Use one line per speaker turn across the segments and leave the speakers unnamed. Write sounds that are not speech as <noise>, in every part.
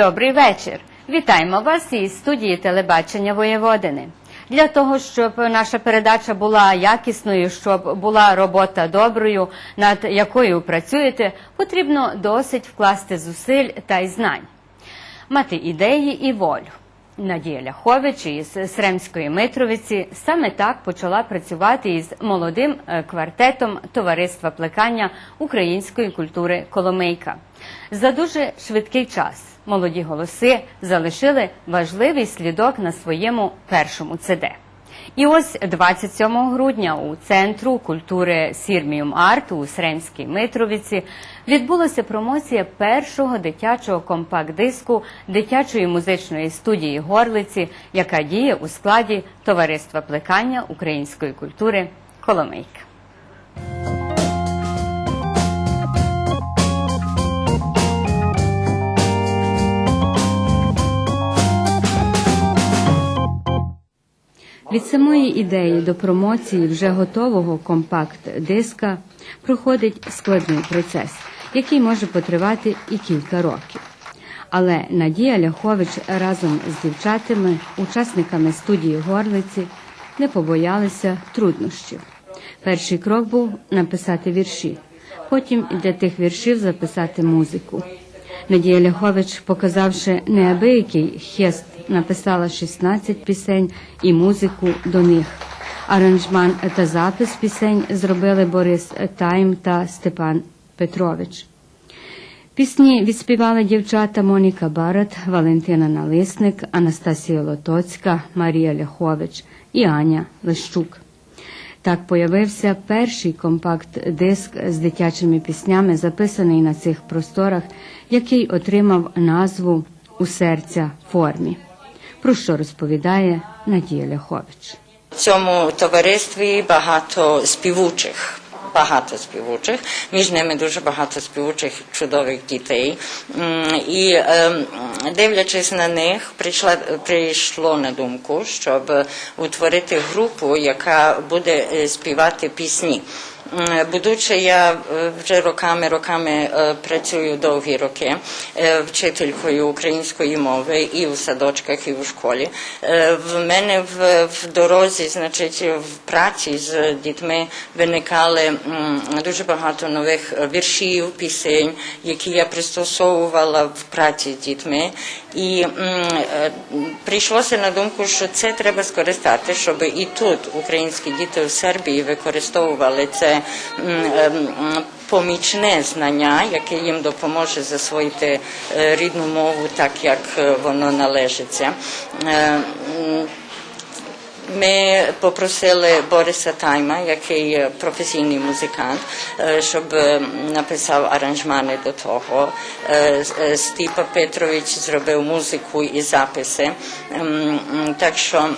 Добрий вечір. Вітаємо вас із студії телебачення Воєводини. Для того, щоб наша передача була якісною, щоб була робота доброю, над якою працюєте, потрібно досить вкласти зусиль та й знань, мати ідеї і волю. Надія Ляхович із Сремської Митровиці саме так почала працювати із молодим е, квартетом Товариства плекання української культури Коломийка. За дуже швидкий час молоді голоси залишили важливий слідок на своєму першому ЦД. І ось 27 грудня у Центру культури Сірміум Арт у Сремській Митровиці відбулася промоція першого дитячого компакт-диску дитячої музичної студії Горлиці, яка діє у складі Товариства плекання української культури Коломийка. Від самої ідеї до промоції вже готового компакт-диска проходить складний процес, який може потривати і кілька років. Але Надія Ляхович разом з дівчатами, учасниками студії Горлиці, не побоялися труднощів. Перший крок був написати вірші, потім для тих віршів записати музику. Надія Ляхович, показавши неабиякий хест, написала 16 пісень і музику до них. Аранжман та запис пісень зробили Борис Тайм та Степан Петрович. Пісні відспівали дівчата Моніка Барат, Валентина Налисник, Анастасія Лотоцька, Марія Ляхович і Аня Лищук. Так появився перший компакт-диск з дитячими піснями, записаний на цих просторах, який отримав назву У серця формі. Про що розповідає Надія Ляхович.
В цьому товаристві багато співучих. Багато співучих, між ними дуже багато співучих чудових дітей. І ем, дивлячись на них, прийшла прийшло на думку, щоб утворити групу, яка буде е, співати пісні. Будучи я е, вже роками роками е, працюю довгі роки е, вчителькою української мови і у садочках, і у школі. В мене в, в дорозі, значить, в праці з дітьми виникали дуже багато нових віршів, пісень, які я пристосовувала в праці з дітьми. І прийшлося на думку, що це треба скористати, щоб і тут українські діти в Сербії використовували це помічне знання, яке їм допоможе засвоїти е, рідну мову так, як е, воно належиться. Е, ми попросили Бориса Тайма, який професійний музикант, щоб написав аранжмани до того. Стіпа Петрович зробив музику і записи. Ем, Так що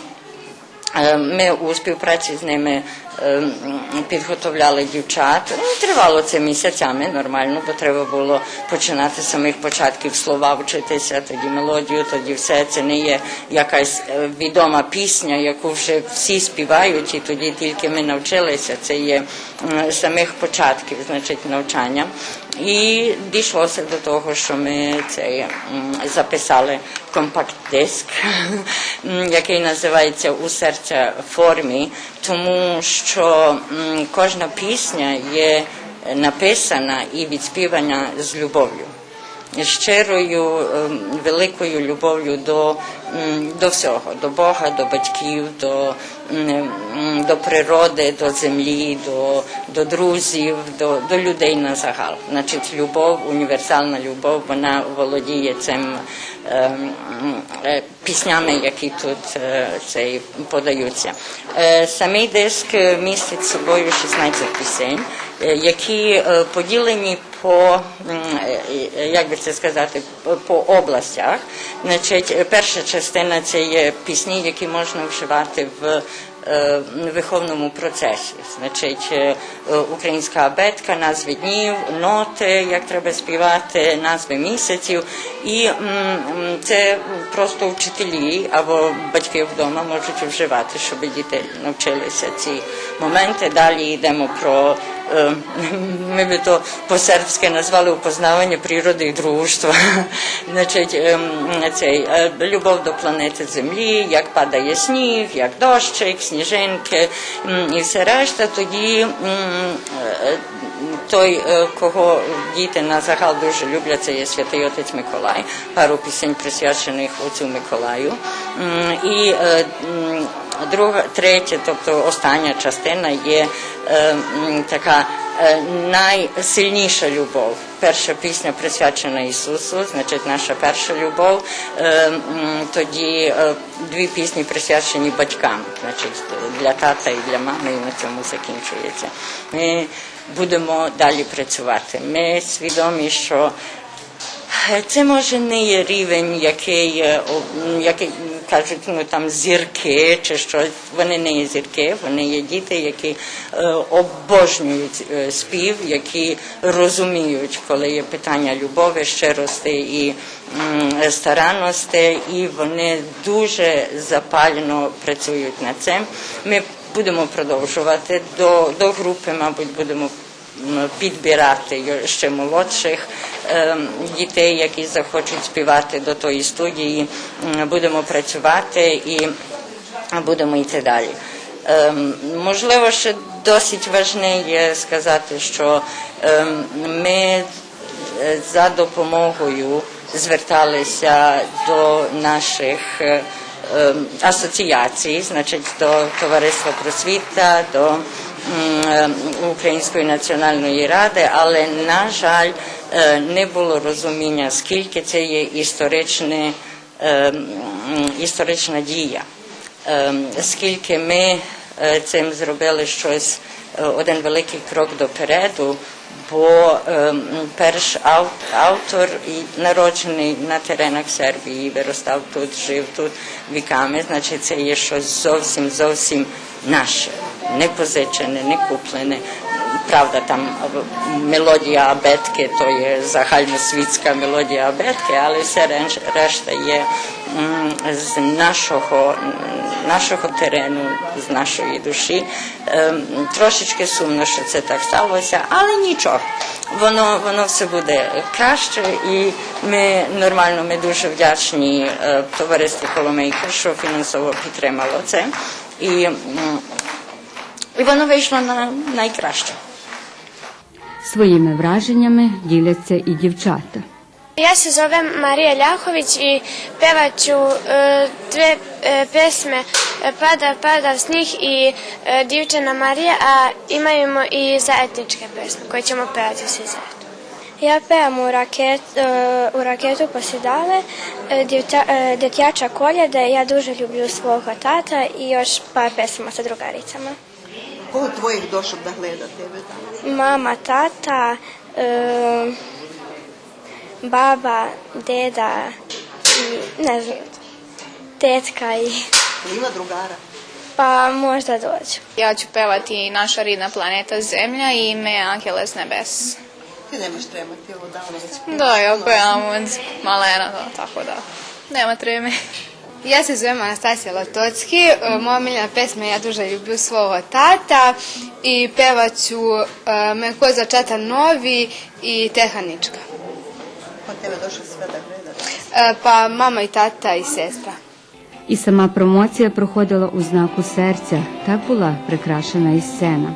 Ми у співпраці з ними підготовляли дівчат. Ну, Тривало це місяцями нормально, бо треба було починати з самих початків слова вчитися, тоді мелодію, тоді все. Це не є якась е, відома пісня, яку вже всі співають, і тоді тільки ми навчилися. Це є самих початків, значить, навчання. І дійшлося до того, що ми цей записали компакт-диск, <laughs> який називається У серця формі, тому що кожна пісня є написана і відспівана з любов'ю. Щирою ем, великою любов'ю до, до всього, до Бога, до батьків, до, до природи, до землі, до, до друзів, до, до людей на загал. Значить, любов, універсальна любов, вона володіє цим ем, е, піснями, які тут е, цей, подаються. Е, Самий диск містить собою 16 пісень, е, які е, поділені по е, як би це сказати, по областях. Значить, перша частина це є пісні, які можна вживати в е, виховному процесі. Значить, українська абетка, назви днів, ноти, як треба співати, назви місяців. І це просто вчителі або батьки вдома можуть вживати, щоб діти навчилися ці моменти. Далі йдемо про ми би то по-сербськи назвали упознавання природи і дружства. Значить, цей, любов до планети Землі, як падає сніг, як дощик, сніжинки і все решта, тоді той, кого діти на загал дуже люблять, це є святий отець Миколай, пару пісень присвячених отцю Миколаю. І друга, третя, тобто остання частина є е, така е, найсильніша любов. Перша пісня присвячена Ісусу, значить наша перша любов. Е, Тоді е, дві пісні присвячені батькам, значить для тата і для мами, і на цьому закінчується. Ми будемо далі працювати. Ми свідомі, що це може не є рівень, який, е, який кажуть, ну там зірки чи щось. Вони не є зірки, вони є діти, які е, обожнюють е, спів, які розуміють, коли є питання любові, щирості і старанності, і вони дуже запально працюють над цим. Ми будемо продовжувати до, до групи, мабуть, будемо підбирати ще молодших ем, дітей, які захочуть співати до тої студії. Будемо працювати і будемо йти далі. Ем, Можливо, ще досить важне є сказати, що ем, ми е, за допомогою зверталися до наших е, асоціацій, значить до Товариства просвіта, до Української національної ради, але на жаль е, не було розуміння, скільки це є історичне, ем, історична дія. Скільки ми е, цим зробили щось, е, один великий крок допереду, бо перш автор народжений на теренах Сербії, виростав тут, жив тут віками, значить це є щось зовсім зовсім наше, не позичене, не куплене. Правда, там мелодія абетки, то є загальносвітська мелодія абетки, але все решта є з нашого, нашого терену, з нашої душі. Трошечки сумно, що це так сталося, але нічого. Воно, воно все буде краще, і ми нормально, ми дуже вдячні товариству Коломейка, що фінансово підтримало це. І, воно вийшло на найкраще.
Своїми враженнями діляться і дівчата.
Ja se zovem Marija Ljahović i pevaću e, dve e, pesme e, Pada, pada snih i e, Divčana Marija, a imamo i zajedničke pesme koje ćemo pevati svi zajedno. Ja pevam u, raket, e, u raketu posidale, e, djevča, e, detjača koljede, ja duže ljublju svog tata i još par pesama sa drugaricama.
Кого твоїх дошок да гледа тебе там?
Mama, tata, e, baba, deda i ne znam, tetka i
Ima drugara.
pa možda dođu.
Ja ću pevati Naša ridna planeta Zemlja i ime Angeles Nebes.
Ti nemaš trema, ti ovo davno već
Da, ja pevam od malena, da, tako da nema treme.
Ja se zovem Anastasija Latocki, e, moja miljena pesma Ja duže ljublju svoga tata i pevaću e, Me ko za čata novi i Tehanička.
Kod tebe došli sve da gleda.
E, Pa mama i tata i sestra.
І сама промоція проходила у знаку серця. Так була прикрашена і сцена.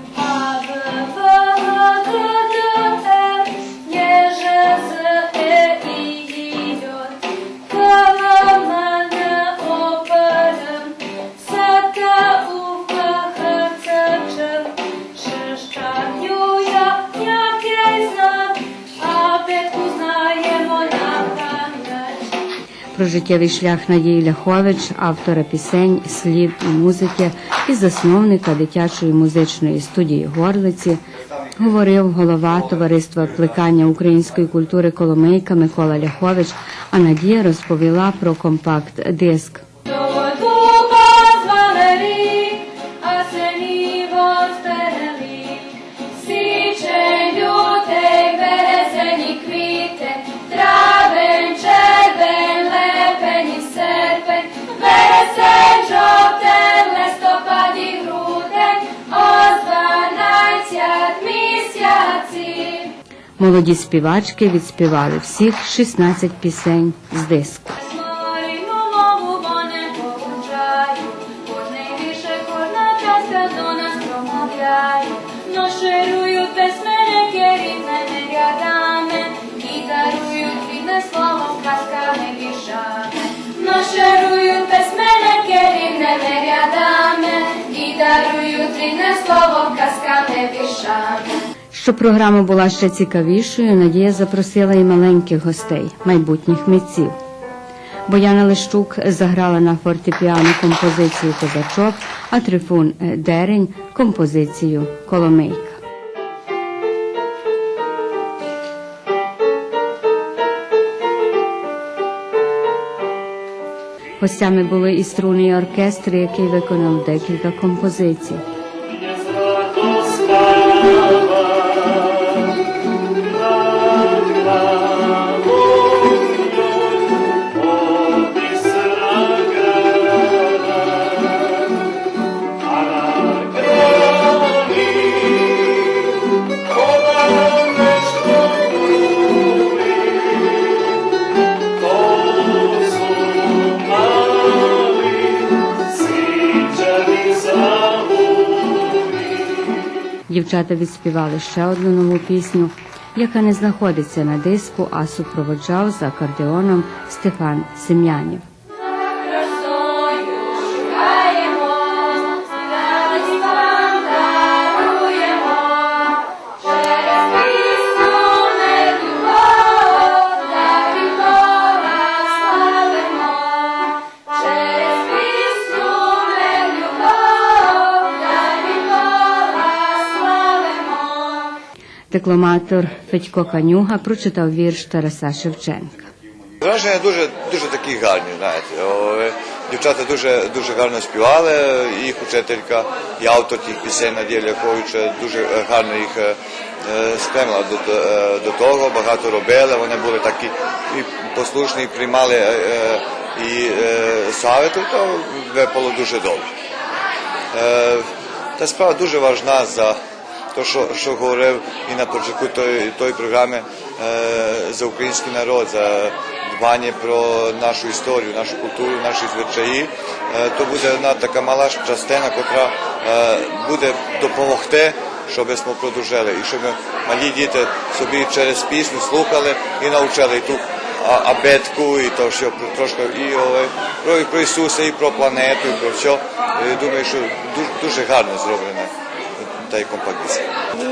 Про життєвий шлях Надії Ляхович, автора пісень, слів і музики і засновника дитячої музичної студії Горлиці, говорив голова товариства плекання української культури Коломийка Микола Ляхович, а Надія розповіла про компакт-диск.
Озва
Молоді співачки відспівали всіх 16 пісень з диску. Щоб програма була ще цікавішою, Надія запросила і маленьких гостей, майбутніх митців. Бояна Лещук заграла на фортепіано композицію Козачок, а Трифун Дерень композицію Коломийка. Гостями були і струнний оркестр, який виконав декілька композицій. Дівчата відспівали ще одну нову пісню, яка не знаходиться на диску, а супроводжав за акордеоном Стефан Сем'янів. Декламатор Федько Канюга прочитав вірш Тараса Шевченка.
Враження дуже дуже такі гарні, знаєте. Дівчата дуже дуже гарно співали, їх учителька і автор тих пісень Надія Ляховича дуже гарно їх е, е, спрямила до, до, е, того, багато робили, вони були такі і послушні, і приймали і совети, то випало дуже добре. Та справа дуже важна за те, що, що говорив і на початку тої, тої програми е, за український народ, за дбання про нашу історію, нашу культуру, наші звичаї. Е, то буде одна така мала частина, яка е, буде допомогти, щоб ми продовжили, і щоб малі діти собі через пісню слухали і навчили і ту абетку, і то, що трошки і, про, і про Ісуса, і про планету, і про все. І думаю, що дуже, дуже гарно зроблена та й композиція.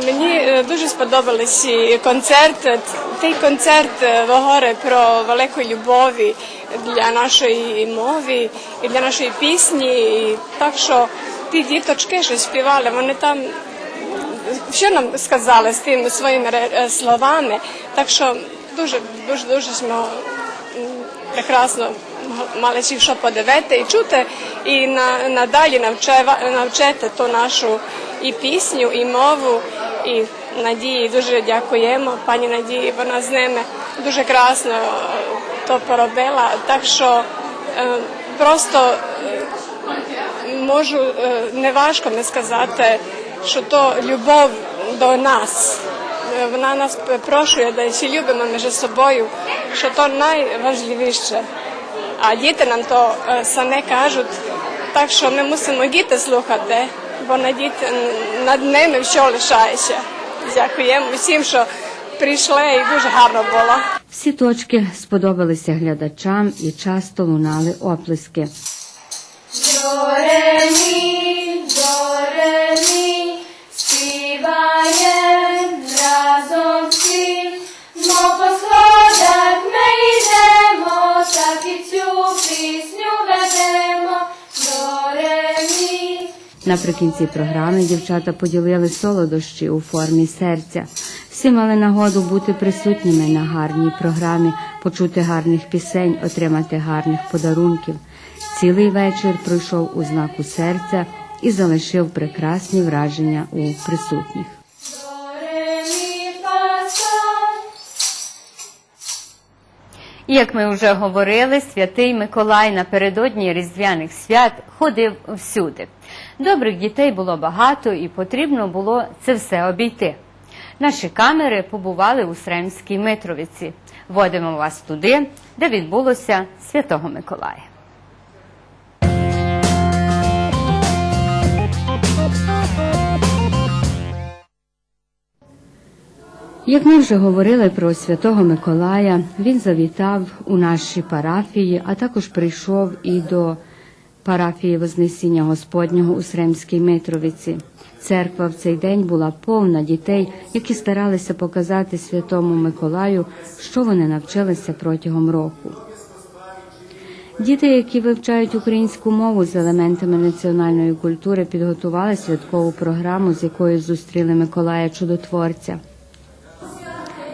Мені е, дуже сподобались і концерт. Цей концерт е, говорить про велику любові для нашої мови і для нашої пісні. І так що ті діточки, що співали, вони там що нам сказали з тими своїми е, словами. Так що дуже дуже дуже ми прекрасно мали всіх що подивити і чути, і на, надалі навчити ту нашу і пісню, і мову. І Надії дуже дякуємо. Пані Надії, вона з ними дуже красно е, то поробила. Так що е, просто можу е, неважко не сказати, що то любов до нас. Вона нас прошує, да всі любимо між собою, що то найважливіше. А діти нам то саме кажуть, так що ми мусимо діти слухати, бо надіти над ними все лишається. Дякуємо всім, що прийшли і дуже гарно було.
Всі точки сподобалися глядачам і часто лунали оплески.
Зорені, зорені, співаєм разом всі, но по сходах ми йдемо, так і цю пісню ведемо. Зорені,
Наприкінці програми дівчата поділили солодощі у формі серця. Всі мали нагоду бути присутніми на гарній програмі, почути гарних пісень, отримати гарних подарунків. Цілий вечір пройшов у знаку серця і залишив прекрасні враження у присутніх. Як ми вже говорили, святий Миколай напередодні різдвяних свят ходив всюди. Добрих дітей було багато і потрібно було це все обійти. Наші камери побували у Сремській Митровиці. Водимо вас туди, де відбулося Святого Миколая. Як ми вже говорили про Святого Миколая, він завітав у наші парафії, а також прийшов і до парафії Вознесіння Господнього у Сремській Митровиці. Церква в цей день була повна дітей, які старалися показати Святому Миколаю, що вони навчилися протягом року. Діти, які вивчають українську мову з елементами національної культури, підготували святкову програму, з якою зустріли Миколая Чудотворця.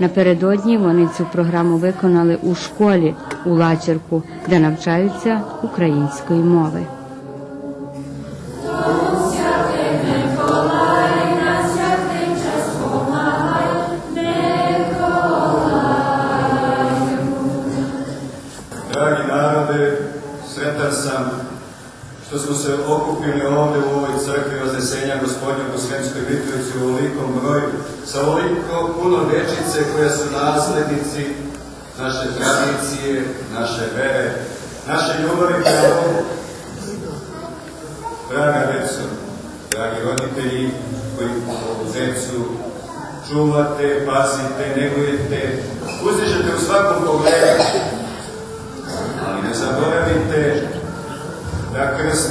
Напередодні вони цю програму виконали у школі у Лачерку, де навчаються української мови.
Dragi narode, sretan sam što smo se okupili ovdje u ovoj crkvi Vaznesenja gospodnjeg u Sremskoj Mitrovici u ovolikom broju, sa ovoliko puno dečice koje su naslednici naše tradicije, naše vere, naše ljubavi prema Bogu. Draga deco, dragi roditelji koji ovu decu čuvate, pazite, negujete, uzdižete u svakom pogledu, ali ne zaboravite da krst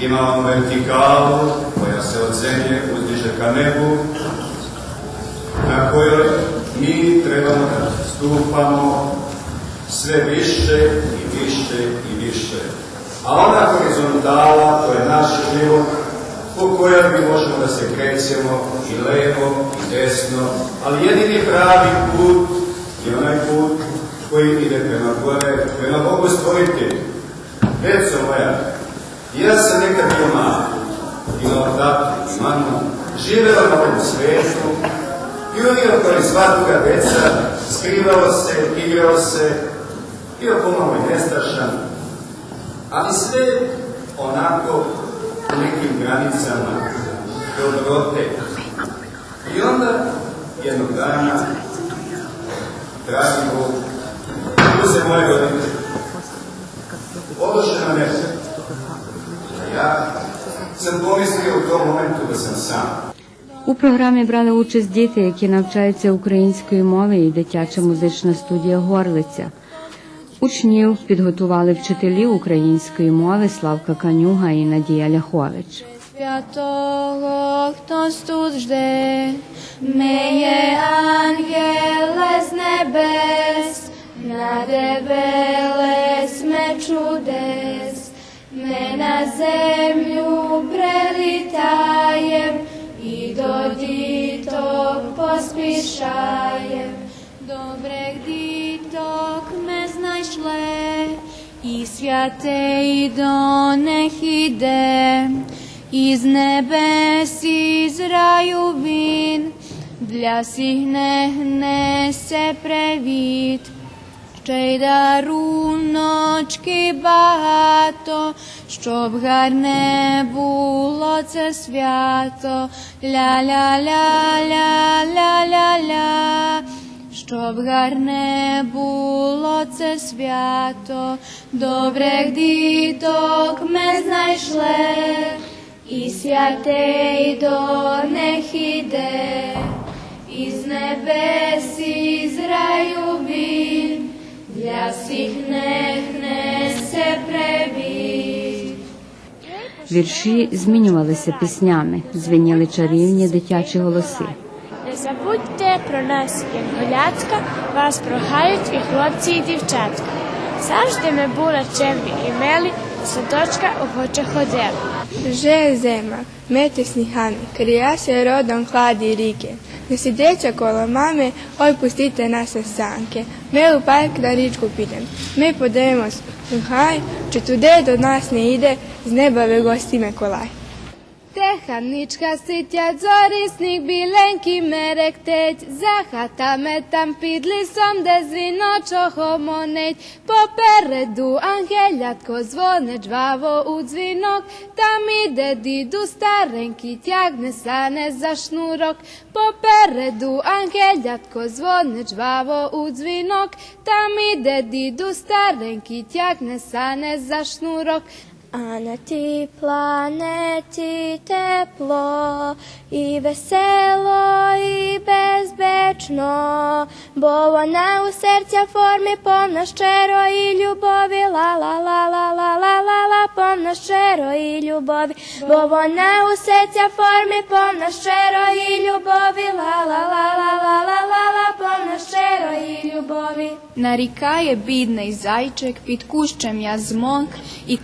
ima onu vertikalu koja se od zemlje uzdiže ka nebu, na kojoj mi trebamo da stupamo sve više i više i više. A ona horizontala, to je naš život, po kojoj mi možemo da se krećemo i levo i desno, ali jedini pravi put je onaj put koji ide prema gore, prema Bogu stvoritelju. Deco moja, ja sam nekad bio mali, imao tatu i mamu, živela na ovom svetu, bio kao i sva deca, skrivao se, igrao se, bio pomalo i nestašan, ali sve onako u nekim granicama dobrote. I onda jednog dana, dragi Bog, uze moje roditelje, odoše na. A ja sam pomislio u tom momentu da sam sam.
У програмі брали участь діти, які навчаються української мови і дитяча музична студія Горлиця. Учнів підготували вчителі української мови Славка Канюга і Надія Ляхович.
Святого, хто тут жде, миє ангеле з небес, надивились ми чудес, ми на землю прилітаєм і до діток поспішаєм. Добрих діток ми знайшли, і святий до них іде, із небес, із раю він, для всіх не несе привіт. Ще й багато, щоб гарне було це свято. Ля-ля-ля-ля-ля-ля-ля, щоб гарне було це свято. Добрих діток ми знайшли, і святий до них іде, із небес, із раю він, для всіх них несе привіт.
Вірші змінювалися піснями, звеніли чарівні дитячі голоси.
Не забудьте про нас, Янголяцька, вас прогають і хлопці, і дівчатка. Завжди ми були чемні і милі, садочка охоче ходили.
Вже je zima, mete snihami, krija se rodom hladi rike. Ne sideća kola mame, oj pustite nas sa sanke. Melu park da ričku pidem. Mi podajemo sluhaj, če tude do nas ne ide, z neba ve gosti me kolaj.
Стеханичка ситять зорі, сніг біленький мерехтить, за хатами там під лісом, де дзвіночок гомонить, попереду ангелятко дзвонить жваво у дзвінок, там іде діду старенький, тягне сане за шнурок, попереду ангелятко дзвонить жваво у дзвінок, там іде діду старенький, тягне сане за шнурок. А на тій планеті тепло і весело, і безпечно, бо вона у серця формі повна щирої любові, ла-ла-ла-ла-ла-ла-ла-ла, повна щирої любові, бо вона у серця формі повна щирої любові, ла-ла-ла-ла-ла-ла-ла, повна щирої любові.
Нарікає бідний зайчик, під кущем я змок, і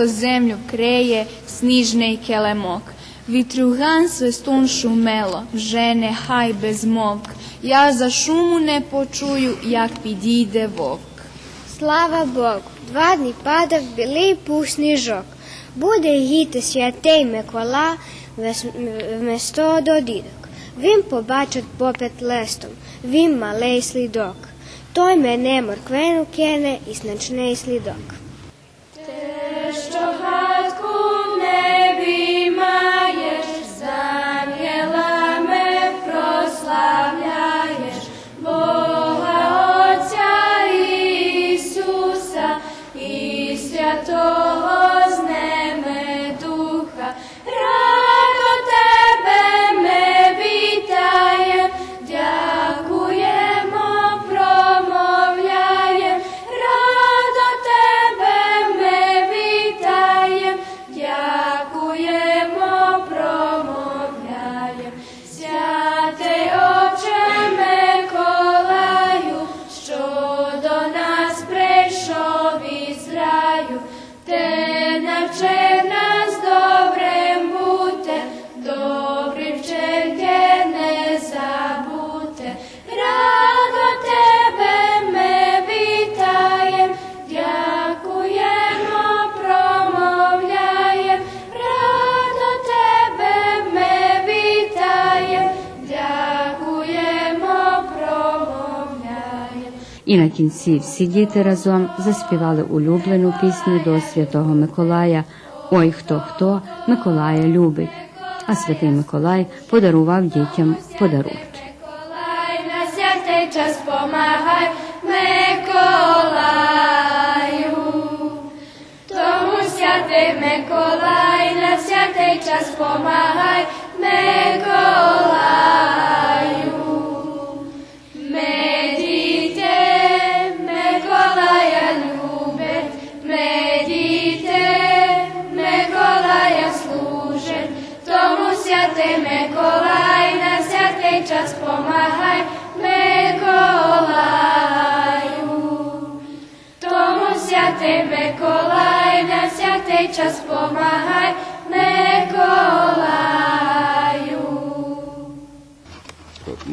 колето землю креє сніжний келемок. Вітруган свистун шумело, вже нехай безмовк. Я за шуму не почую, як підійде вовк.
Слава Богу, два дні падав білий пух сніжок. Буде їти святий Микола вместо до дідок. Він побачить попит листом, він малий слідок. Той мене морквину кине і значний слідок.
І
на кінці всі діти разом заспівали улюблену пісню до Святого Миколая Ой хто хто Миколая любить. А святий Миколай подарував дітям подарунки.
Миколай, на святий час помагай, Миколаю. Тому святий Миколай, на святий час помагай, Миколаю. Час помагай, Миколаю.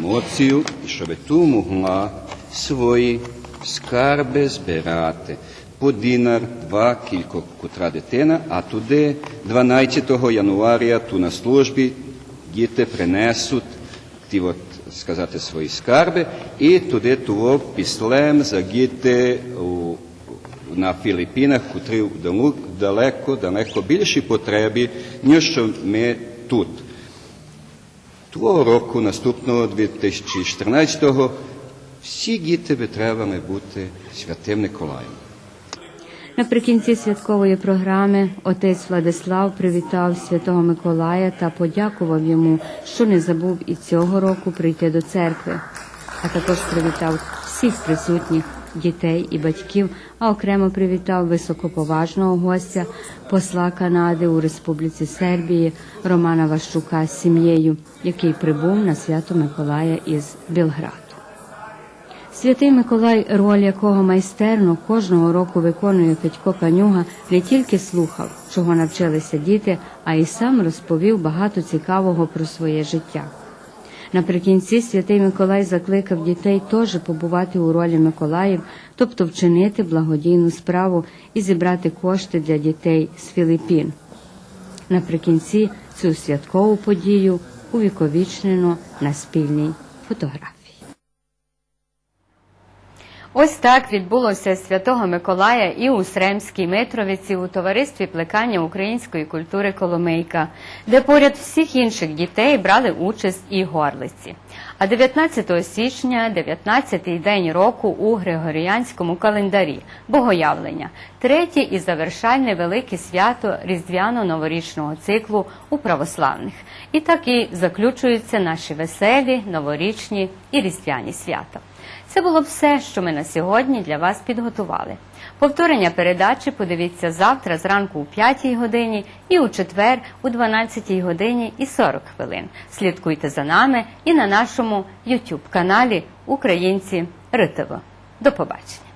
промоцію, щоб ту могла свої скарби збирати. По динар, два, кілько котра дитина, а туди 12 януаря ту на службі діти принесуть ті от, сказати, свої скарби, і туди того післем загіти у, на Філіппінах, котрі в далеко, далеко більші потребі, ніж що ми тут. Того року, наступного 2014-го, всі діти треба бути святим Николаєм.
Наприкінці святкової програми отець Владислав привітав святого Миколая та подякував йому, що не забув і цього року прийти до церкви, а також привітав всіх присутніх дітей і батьків, а окремо привітав високоповажного гостя посла Канади у Республіці Сербії Романа Ващука з сім'єю, який прибув на свято Миколая із Білграду. Святий Миколай, роль якого майстерно кожного року виконує Федько Канюга, не тільки слухав, чого навчилися діти, а й сам розповів багато цікавого про своє життя. Наприкінці святий Миколай закликав дітей теж побувати у ролі Миколаїв, тобто вчинити благодійну справу і зібрати кошти для дітей з Філіппін. Наприкінці цю святкову подію увіковічнено на спільній фотографії. Ось так відбулося Святого Миколая і у Сремській Митровиці у товаристві плекання української культури Коломийка, де поряд всіх інших дітей брали участь і горлиці. А 19 січня, 19-й день року у Григоріанському календарі Богоявлення, третє і завершальне велике свято різдвяно-новорічного циклу у православних. І так і заключуються наші веселі, новорічні і різдвяні свята. Це було все, що ми на сьогодні для вас підготували. Повторення передачі подивіться завтра зранку у 5 годині і у четвер у 12 годині і 40 хвилин. Слідкуйте за нами і на нашому YouTube каналі Українці РИТИВО. До побачення.